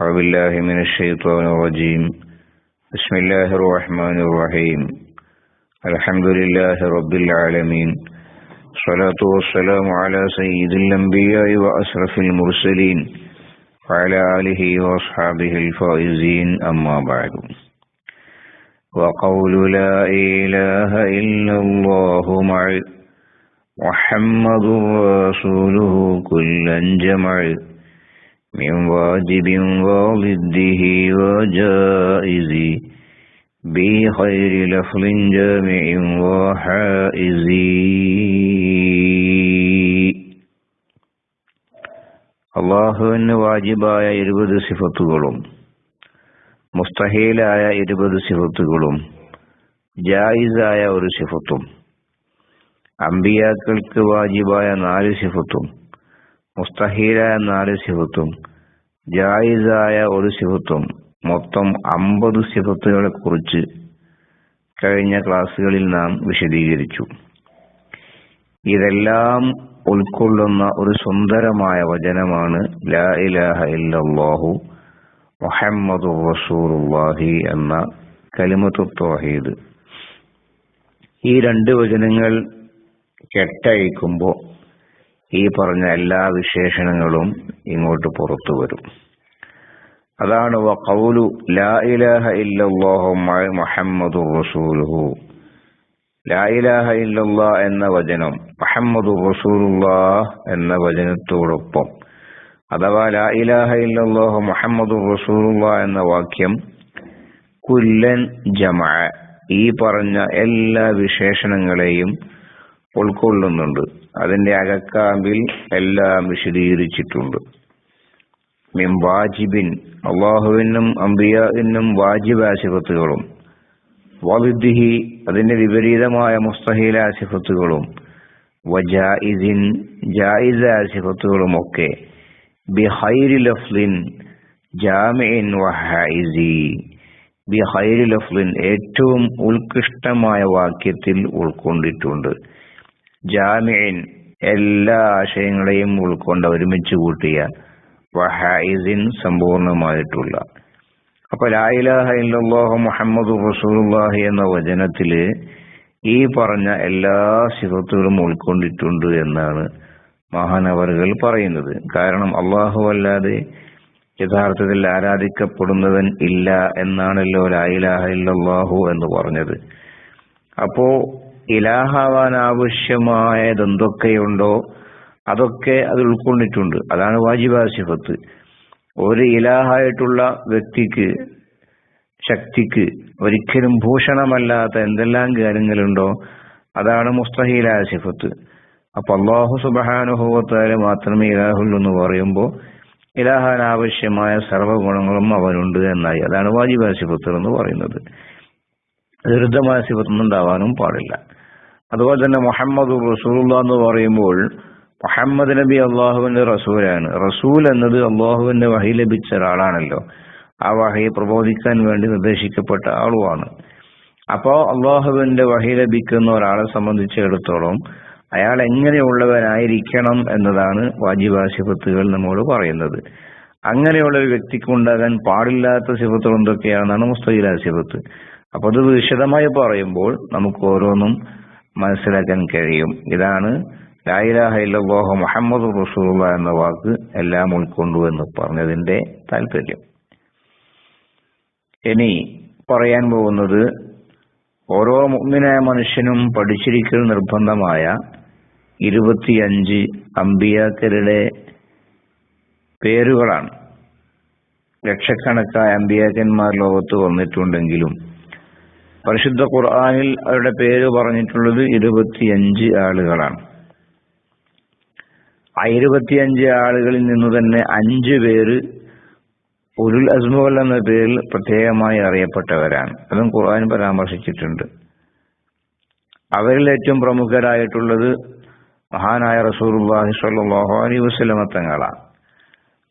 أعوذ بالله من الشيطان الرجيم. بسم الله الرحمن الرحيم. الحمد لله رب العالمين. الصلاة والسلام على سيد الأنبياء وأشرف المرسلين وعلى آله وأصحابه الفائزين. أما بعد. وقول لا إله إلا الله مع محمد رسوله كلا جمع من واجب وضده وجائز بخير لفظ جامع وحائز അള്ളാഹുവിന് വാജിബായ ഇരുപത് സിഫത്തുകളും മുസ്തഹീലായ ഇരുപത് സിഫത്തുകളും ജായിസായ ഒരു സിഫത്തും അമ്പിയാക്കൾക്ക് വാജിബായ നാല് സിഫത്തും മുസ്തഹീലായ നാല് സിഫത്തും ജായിസായ ഒരു സിഫത്തും മൊത്തം അമ്പത് സിഫത്തുകളെ കുറിച്ച് കഴിഞ്ഞ ക്ലാസ്സുകളിൽ നാം വിശദീകരിച്ചു. ഇതെല്ലാം ഉൾക്കൊള്ളുന്ന ഒരു സുന്ദരമായ വചനമാണ് ലാ ഇലാഹ ഇല്ലല്ലാഹു മുഹമ്മദ് റസൂലുള്ളാഹി എന്ന കലിമത്തു ഈ രണ്ട് വചനങ്ങൾ കെട്ടഴിക്കുമ്പോൾ ഈ പറഞ്ഞ എല്ലാ വിശേഷണങ്ങളും ഇങ്ങോട്ട് പുറത്തു വരും. അതാണ് വഖൗലു ലാ ഇലാഹ ഇല്ലല്ലാഹു മുഹമ്മദു റസൂലുഹു. ലാ ഇലാഹ ഇല്ലല്ലാ എന്ന വചനം മുഹമ്മദു റസൂലുള്ളാ എന്ന വചനത്തോടൊപ്പം അഥവാ ലാ ഇലാഹ ഇല്ലല്ലാഹു മുഹമ്മദു റസൂലുള്ളാ എന്ന വാക്യം കുല്ലൻ ജമഅ ഈ പറഞ്ഞ എല്ലാ വിശേഷണങ്ങളെയും ഉൾക്കൊള്ളുന്നുണ്ട്. അതിന്റെ അകക്കാമ്പിൽ എല്ലാം വിശദീകരിച്ചിട്ടുണ്ട്. മിം വാജിബിൻ അള്ളാഹുവിനും അംബിയാവിനും വാജിബാസിഫത്തുകളും വലുദ്ദിഹി അതിന്റെ വിപരീതമായ മുസ്തഹീല സിഫത്തുകളും വജായിദിൻ ജായിദ ആസിഫത്തുകളും ഒക്കെ ബിഹൈരി ലഫ്ലിൻ ജാമിൻ വഹൈസി ബിഹൈരി ലഫ്ലിൻ ഏറ്റവും ഉത്കൃഷ്ടമായ വാക്യത്തിൽ ഉൾക്കൊണ്ടിട്ടുണ്ട്. ജാമിൻ എല്ലാ ആശയങ്ങളെയും ഉൾക്കൊണ്ട് ഒരുമിച്ച് കൂട്ടിയ വഹായിസിൻ സമ്പൂർണമായിട്ടുള്ള. അപ്പൊ ലായിലാഹ മുഹമ്മദ് റസൂലുള്ളാഹി എന്ന വചനത്തിൽ ഈ പറഞ്ഞ എല്ലാ സിഫത്തുകളും ഉൾക്കൊണ്ടിട്ടുണ്ട് എന്നാണ് മഹാനവറുകൾ പറയുന്നത്. കാരണം അള്ളാഹു അല്ലാതെ യഥാർത്ഥത്തിൽ ആരാധിക്കപ്പെടുന്നവൻ ഇല്ല എന്നാണല്ലോ ലായിലാഹ ഇല്ലാഹു എന്ന് പറഞ്ഞത്. അപ്പോ ഇലാഹാവാൻ ആവശ്യമായത് എന്തൊക്കെയുണ്ടോ അതൊക്കെ അത് ഉൾക്കൊണ്ടിട്ടുണ്ട്. അതാണ് വാജിബാ സിഫത്ത്. ഒരു ഇലാഹായിട്ടുള്ള വ്യക്തിക്ക് ശക്തിക്ക് ഒരിക്കലും ഭൂഷണമല്ലാത്ത എന്തെല്ലാം കാര്യങ്ങളുണ്ടോ അതാണ് മുസ്തഹീലായ സിഫത്ത്. അപ്പൊ അള്ളാഹു സുബഹാനുഭവത്താൽ മാത്രമേ ഇലാഹുള്ളൂ എന്ന് പറയുമ്പോൾ ഇലാഹാൻ ആവശ്യമായ സർവഗുണങ്ങളും അവനുണ്ട് എന്നായി. അതാണ് വാജിബാ സിഫത്ത് എന്ന് പറയുന്നത്. ദുരിതമായ സിഫത്തൊന്നും ഉണ്ടാവാനും പാടില്ല. അതുപോലെ തന്നെ മുഹമ്മദ് റസൂലുള്ള എന്ന് പറയുമ്പോൾ മുഹമ്മദ് നബി അള്ളാഹുവിന്റെ റസൂലാണ്. റസൂൽ എന്നത് അള്ളാഹുവിന്റെ വഹി ലഭിച്ച ഒരാളാണല്ലോ. ആ വഹയെ പ്രബോധിക്കാൻ വേണ്ടി നിർദ്ദേശിക്കപ്പെട്ട ആളുമാണ്. അപ്പോ അള്ളാഹുവിന്റെ വഹി ലഭിക്കുന്ന ഒരാളെ സംബന്ധിച്ചിടത്തോളം അയാൾ എങ്ങനെയുള്ളവനായിരിക്കണം എന്നതാണ് വാജിബ നമ്മോട് പറയുന്നത്. അങ്ങനെയുള്ള ഒരു വ്യക്തിക്ക് ഉണ്ടാകാൻ പാടില്ലാത്ത സിഫത്തുകൾ എന്തൊക്കെയാണെന്നാണ് മുസ്തഖില സിഫത്ത്. അപ്പൊ അത് വിശദമായി പറയുമ്പോൾ നമുക്ക് ഓരോന്നും മനസ്സിലാക്കാൻ കഴിയും. ഇതാണ് ലായിലാഹ മുഹമ്മദ് റസൂള്ള എന്ന വാക്ക് എല്ലാം ഉൾക്കൊണ്ടു എന്ന് പറഞ്ഞതിന്റെ താല്പര്യം ഇനി പറയാൻ പോകുന്നത് ഓരോ മുഗ്മിനായ മനുഷ്യനും പഠിച്ചിരിക്കൽ നിർബന്ധമായ ഇരുപത്തിയഞ്ച് അമ്പിയാക്കരുടെ പേരുകളാണ്. ലക്ഷക്കണക്കായ അമ്പിയാക്കന്മാർ ലോകത്ത് വന്നിട്ടുണ്ടെങ്കിലും പരിശുദ്ധ ഖുർആാനിൽ അവരുടെ പേര് പറഞ്ഞിട്ടുള്ളത് ഇരുപത്തിയഞ്ച് ആളുകളാണ്. ആ ഇരുപത്തിയഞ്ച് ആളുകളിൽ നിന്ന് തന്നെ അഞ്ച് പേര് ഉരുൾ അസ്മുകൾ എന്ന പേരിൽ പ്രത്യേകമായി അറിയപ്പെട്ടവരാണ്. അതും ഖുർആൻ പരാമർശിച്ചിട്ടുണ്ട്. അവരിൽ ഏറ്റവും പ്രമുഖരായിട്ടുള്ളത് മഹാനായ റസൂർബാഹി സല്ലാഹു അലൈ വസ്ലമ തങ്ങളാണ്.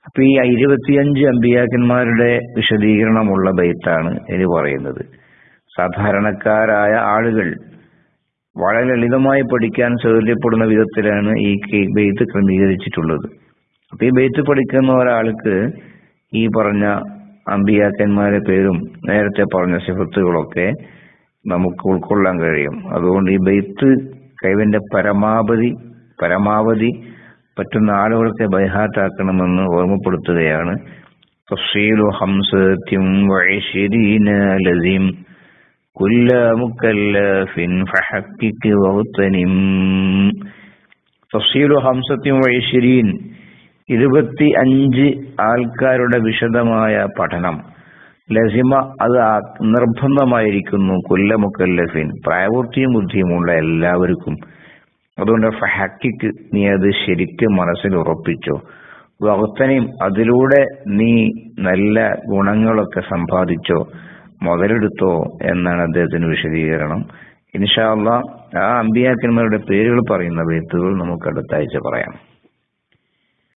അപ്പൊ ഈ ഇരുപത്തിയഞ്ച് അമ്പിയാക്കന്മാരുടെ വിശദീകരണമുള്ള ബൈത്താണ് ഇനി പറയുന്നത്. സാധാരണക്കാരായ ആളുകൾ വളരെ ലളിതമായി പഠിക്കാൻ സൗകര്യപ്പെടുന്ന വിധത്തിലാണ് ഈ ബെയ്ത്ത് ക്രമീകരിച്ചിട്ടുള്ളത്. അപ്പൊ ഈ ബെയ്ത്ത് പഠിക്കുന്ന ഒരാൾക്ക് ഈ പറഞ്ഞ അമ്പിയാക്കന്മാരുടെ പേരും നേരത്തെ പറഞ്ഞ സിഫത്തുകളൊക്കെ നമുക്ക് ഉൾക്കൊള്ളാൻ കഴിയും. അതുകൊണ്ട് ഈ ബെയ്ത്ത് കഴിവിന്റെ പരമാവധി പരമാവധി പറ്റുന്ന ആളുകൾക്ക് ബൈഹാറ്റാക്കണമെന്ന് ഓർമ്മപ്പെടുത്തുകയാണ്. തഫ്സീലു വഇശ്രീന ലസിം. ഇരുപത്തി അഞ്ച് ആൾക്കാരുടെ വിശദമായ പഠനം. ലസിമ അത് നിർബന്ധമായിരിക്കുന്നു കൊല്ലമുക്കല്ലഫിൻ പ്രായപൂർത്തിയും ബുദ്ധിയുമുള്ള എല്ലാവർക്കും. അതുകൊണ്ട് ഫഹക്കിക്ക് നീ അത് ശരിക്കും മനസ്സിൽ ഉറപ്പിച്ചോ. വകുത്തനെയും അതിലൂടെ നീ നല്ല ഗുണങ്ങളൊക്കെ സമ്പാദിച്ചോ. മുതലെടുത്തോ എന്നാണ് അദ്ദേഹത്തിന് വിശദീകരണം. ഇൻഷാല്ല ആ അമ്പിയാക്കന്മാരുടെ പേരുകൾ പറയുന്ന ബെയ്ത്തുകൾ നമുക്ക് അടുത്ത ആഴ്ച പറയാം.